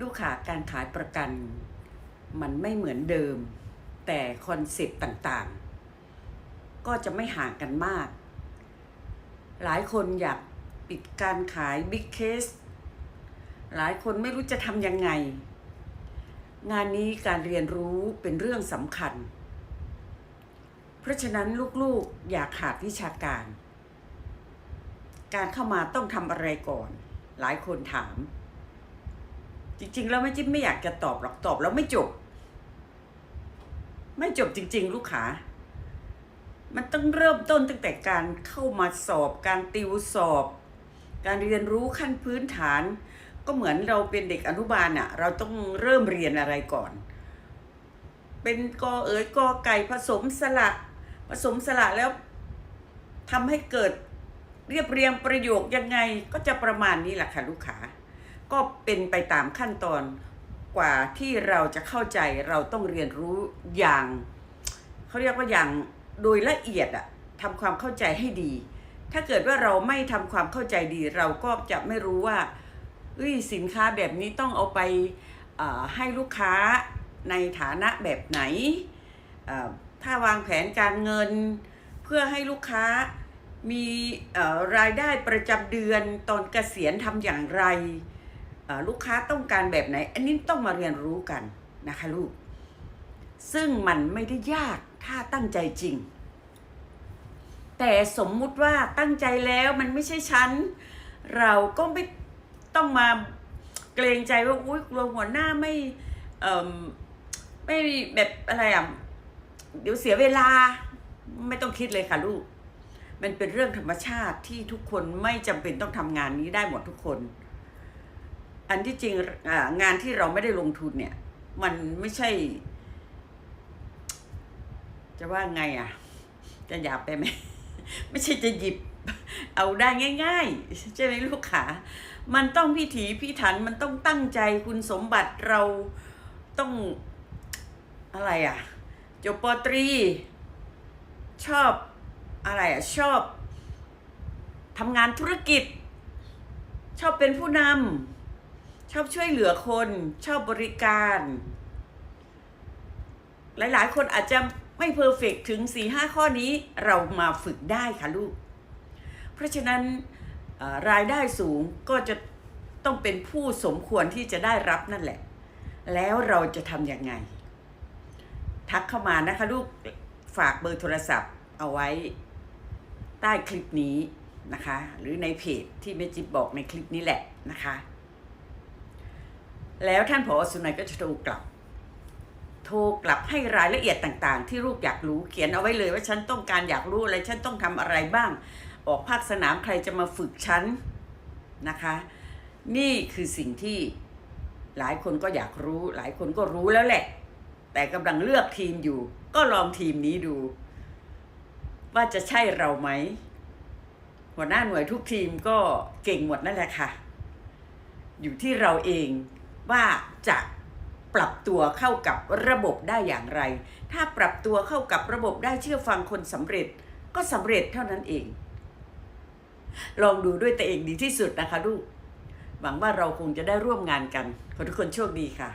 ลูกค้าการขายประกันมันไม่เหมือนเดิม แต่คอนเซปต์ต่างๆ ก็จะไม่ห่างกันมาก หลายคนอยากปิดการขายบิ๊กเคสหลายคนไม่รู้จะทำยังไง งานนี้การเรียนรู้เป็นเรื่องสำคัญ เพราะฉะนั้นลูกๆอย่าขาดวิชาการ การเข้ามาต้องทำอะไรก่อน หลายคนถาม จริง ๆ แล้วไม่จิ๊บไม่อยากจะตอบหรอกตอบแล้วไม่จบ ไม่จบจริง ๆ ลูกค้ามันต้องเริ่มต้นตั้งแต่การเข้ามาสอบ การติวสอบ การเรียนรู้ขั้นพื้นฐาน ก็เหมือนเราเป็นเด็กอนุบาลอะเราต้องเริ่มเรียนอะไรก่อน เป็นกอเอ๋ยกอไก่ผสมสระผสมสระแล้วทำให้เกิดเรียบเรียงประโยคยังไงก็จะประมาณนี้แหละค่ะลูกค้า ก็เป็นไปตามขั้นตอนกว่าที่เราจะเข้าใจเราต้องเรียนรู้อย่างเขาเรียกว่าอย่างโดยละเอียดอะทำความเข้าใจให้ดี ถ้าเกิดว่าเราไม่ทำความเข้าใจดี เราก็จะไม่รู้ว่าเอ้ยสินค้าแบบนี้ต้องเอาไปให้ลูกค้าในฐานะแบบไหน ถ้าวางแผนการเงิน เพื่อให้ลูกค้ามีรายได้ประจำเดือนตอนเกษียณทำอย่างไร ลูกค้าต้องการแบบไหน อันนี้ต้องมาเรียนรู้กันนะคะลูก ซึ่งมันไม่ได้ยากถ้าตั้งใจจริง แต่สมมุติว่าตั้งใจแล้วมันไม่ใช่ฉัน เราก็ไม่ต้องมาเกรงใจว่าอุ้ยกลัวหัวหน้าไม่ไม่แบบอะไรอะเดี๋ยวเสียเวลาไม่ต้องคิดเลยค่ะลูก มันเป็นเรื่องธรรมชาติที่ทุกคนไม่จำเป็นต้องทำงานนี้ได้หมดทุกคน อันที่จริงงานที่เราไม่ได้ลงทุนเนี่ย มันไม่ใช่ จะว่าไงอะ จะหยาบไปไหม ไม่ใช่จะหยิบเอาได้ง่ายๆใช่ไหมลูกขามันต้องพิถีพิถันมันต้องตั้งใจคุณสมบัติเราต้องอะไรอะจบปอตรี ชอบอะไรอะ ชอบทำงานธุรกิจ ชอบเป็นผู้นำ ชอบช่วยเหลือคนชอบบริการ หลายๆ คนอาจจะไม่เพอร์เฟกถึง4ีหข้อนี้เรามาฝึกได้ค่ะลูก เพราะฉะนั้นรายได้สูงก็จะต้องเป็นผู้สมควรที่จะได้รับนั่นแหละ แล้วเราจะทำยังไง ทักเข้ามานะคะลูกฝากเบอร์โทรศัพท์เอาไว้ใต้คลิปนี้นะคะ หรือในเพจที่แม่จิ๊บบอกในคลิปนี้แหละนะคะ แล้วท่านผอสุนัยก็จะโทรกลับ โทรกลับให้รายละเอียดต่างๆ ที่ลูกอยากรู้เขียนเอาไว้เลยว่าฉันต้องการอยากรู้อะไรฉันต้องทำอะไรบ้าง ออกภาคสนามใครจะมาฝึกฉันนะคะ นี่คือสิ่งที่หลายคนก็อยากรู้ หลายคนก็รู้แล้วแหละ แต่กำลังเลือกทีมอยู่ ก็ลองทีมนี้ดู ว่าจะใช่เราไหมหัวหน้าหน่วยทุกทีมก็เก่งหมดนั่นแหละค่ะ อยู่ที่เราเอง ว่าจะปรับตัวเข้ากับระบบได้อย่างไร ถ้าปรับตัวเข้ากับระบบได้เชื่อฟังคนสำเร็จก็สำเร็จเท่านั้นเอง ลองดูด้วยตัวเองดีที่สุดนะคะลูก หวังว่าเราคงจะได้ร่วมงานกัน ขอทุกคนโชคดีค่ะ